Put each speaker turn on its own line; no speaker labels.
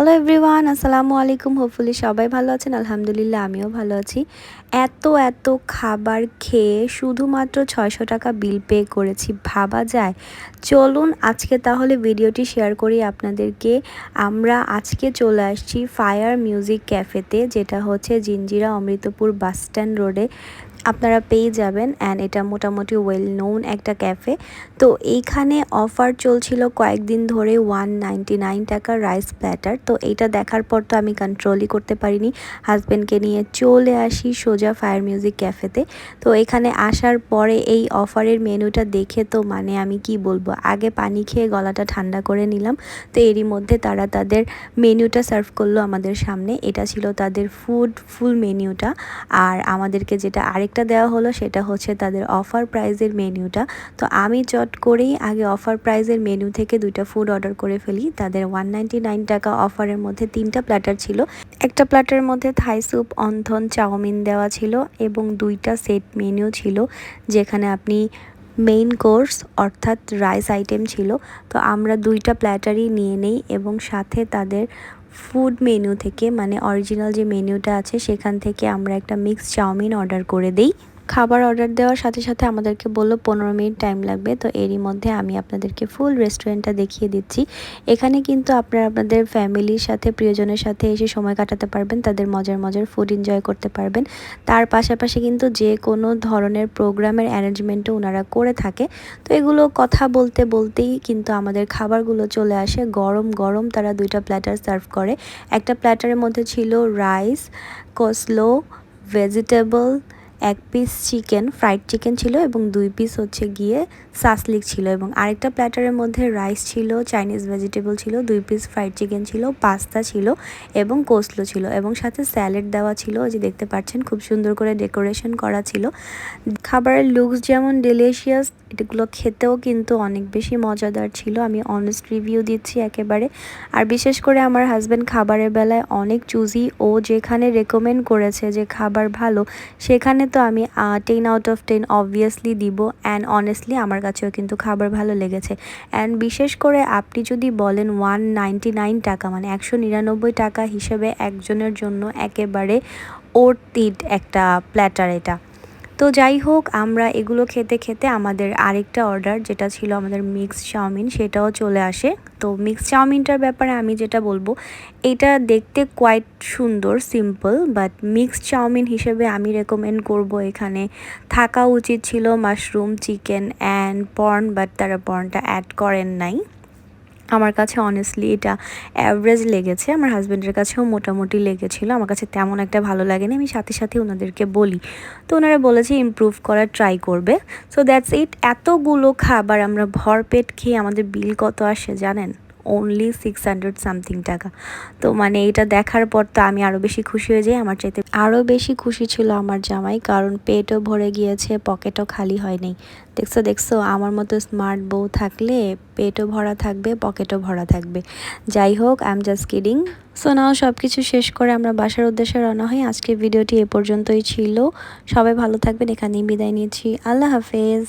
Hello everyone আসসালামু আলাইকুম। Hopefully সবাই ভালো আছেন। আলহামদুলিল্লাহ, আমিও ভালো আছি। এত এত খাবার খেয়ে শুধুমাত্র ছয়শো টাকা বিল পে করেছি, ভাবা যায়? চলুন আজকে তাহলে ভিডিওটি শেয়ার করি আপনাদেরকে। আমরা আজকে চলে আসছি ফায়ার মিউজিক ক্যাফেতে যেটা হচ্ছে জিঞ্জিরা অমৃতপুর বাস স্ট্যান্ড রোডে। আপনারা পেয়ে যাবেন অ্যান্ড এটা মোটামুটি ওয়েল নোন একটা ক্যাফে তো এইখানে অফার চলছিল কয়েকদিন ধরে one ninety nine rice platter তো এইটা দেখার পর তো আমি কন্ট্রোলই করতে পারিনি। হাজব্যান্ডকে নিয়ে চলে আসি সোজা ফায়ার মিউজিক ক্যাফেতে তো। এখানে আসার পরে এই অফারের মেনুটা দেখে তো মানে আমি কি বলব, আগে পানি খেয়ে গলাটা ঠান্ডা করে নিলাম। তো এরই মধ্যে তারা তাদের মেনুটা সার্ভ করল আমাদের সামনে। এটা ছিল তাদের ফুড ফুল মেনুটা আর আমাদেরকে যেটা আরেক আরেকটা দেওয়া হলো, সেটা হচ্ছে তাদের অফার প্রাইজের মেনুটা। তো আমি চট করেই আগে অফার প্রাইজের মেনু থেকে দুইটা ফুড অর্ডার করে ফেলি। তাদের ওয়ান টাকা অফারের মধ্যে তিনটা প্ল্যাটার ছিল। একটা প্ল্যাটারের মধ্যে থাই স্যুপ অন্থন চাউমিন দেওয়া ছিল এবং দুইটা সেট মেনু ছিল, যেখানে আপনি মেইন কোর্স অর্থাৎ রাইস আইটেম ছিল। তো আমরা দুইটা প্ল্যাটারই নিয়ে নেই এবং সাথে তাদের ফুড মেনু থেকে মানে অরিজিনাল যে মেনুটা আছে, সেখান থেকে আমরা একটা মিক্স চাউমিন অর্ডার করে দিই। খাবার অর্ডার দেওয়ার সাথে সাথে আমাদেরকে বলল পনেরো মিনিট টাইম লাগবে। তো এরই মধ্যে আমি আপনাদেরকে ফুল রেস্টুরেন্টটা দেখিয়ে দিচ্ছি। এখানে কিন্তু আপনারা আপনাদের ফ্যামিলির সাথে, প্রিয়জনের সাথে এসে সময় কাটাতে পারবেন, তাদের মজার মজার ফুড এনজয় করতে পারবেন। তার পাশাপাশি কিন্তু যে কোনো ধরনের প্রোগ্রামের অ্যারেঞ্জমেন্টও ওনারা করে থাকে। তো এগুলো কথা বলতে বলতেই কিন্তু আমাদের খাবারগুলো চলে আসে। গরম গরম তারা দুইটা প্ল্যাটার সার্ভ করে। একটা প্ল্যাটারের মধ্যে ছিল রাইস কসলো ভেজিটেবল এক পিস চিকেন ফ্রাইড চিকেন ছিল এবং দুই পিস হচ্ছে গিয়ে সাসলিক ছিল এবং আরেকটা প্ল্যাটারের মধ্যে রাইস ছিল চাইনিজ ভেজিটেবল ছিল, দুই পিস ফ্রাইড চিকেন ছিল পাস্তা ছিল এবং কোসলো ছিল এবং সাথে স্যালাড দেওয়া ছিল যে দেখতে পাচ্ছেন, খুব সুন্দর করে ডেকোরেশন করা ছিল। খাবারের লুকস যেমন ডেলিশিয়াস এগুলো খেতেও কিন্তু অনেক বেশি মজাদার ছিল। আমি অনেস্ট রিভিউ দিচ্ছি একেবারে। আর বিশেষ করে আমার হাজব্যান্ড খাবারের বেলায় অনেক চুজি ও যেখানে রেকমেন্ড করেছে যে খাবার ভালো, সেখানে তো আমি ten out of ten obviously দিব। অ্যান্ড অনেস্টলি আমার কাছেও কিন্তু খাবার ভালো লেগেছে। অ্যান্ড বিশেষ করে আপনি যদি বলেন ওয়ান নাইন টাকা মানে একশো নিরানব্বই টাকা হিসেবে একজনের জন্য একেবারে ওর্তিট একটা প্ল্যাটার এটা। তো যাই হোক, আমরা এগুলো খেতে খেতে আমাদের আরেকটা অর্ডার যেটা ছিল আমাদের মিক্স চাউমিন, সেটাও চলে আসে। তো মিক্স চাউমিনটার ব্যাপারে আমি যেটা বলব, এটা দেখতে কোয়াইট সুন্দর সিম্পল বাট মিক্স চাউমিন হিসেবে আমি রেকমেন্ড করব এখানে। থাকা উচিত ছিল mushroom chicken and prawn but তারা পর্নটা অ্যাড করেন নাই। আমার কাছে অনেস্টলি এটা অ্যাভারেজ লেগেছে, আমার হাজব্যান্ডের কাছেও মোটামুটি লেগেছিলো, আমার কাছে তেমন একটা ভালো লাগেনি, আমি সাথে সাথে ওনাদেরকে বলি। তো ওনারা বলেছে ইম্প্রুভ করার ট্রাই করবে। সো দ্যাটস ইট এতগুলো খাবার আমরা ভরপেট খেয়ে আমাদের বিল কত আসে জানেন? অনলি সিক্স হান্ড্রেড সামথিং টাকা। তো মানে এটা দেখার পর তো আমি আরও বেশি খুশি হয়ে যাই। আমার চাইতে আরও বেশি খুশি ছিল আমার জামাই, কারণ পেটও ভরে গিয়েছে, পকেটও খালি হয়নি দেখছ দেখছ, আমার মতো স্মার্ট বউ থাকলে পেটও ভরা থাকবে, পকেটও ভরা থাকবে। যাই হোক I am just kidding so now সব কিছু শেষ করে আমরা বাসার উদ্দেশ্যে রওনা হই। আজকের ভিডিওটি এ পর্যন্তই ছিল। সবাই ভালো থাকবেন। এখানেই বিদায় নিয়েছি আল্লাহ হাফেজ।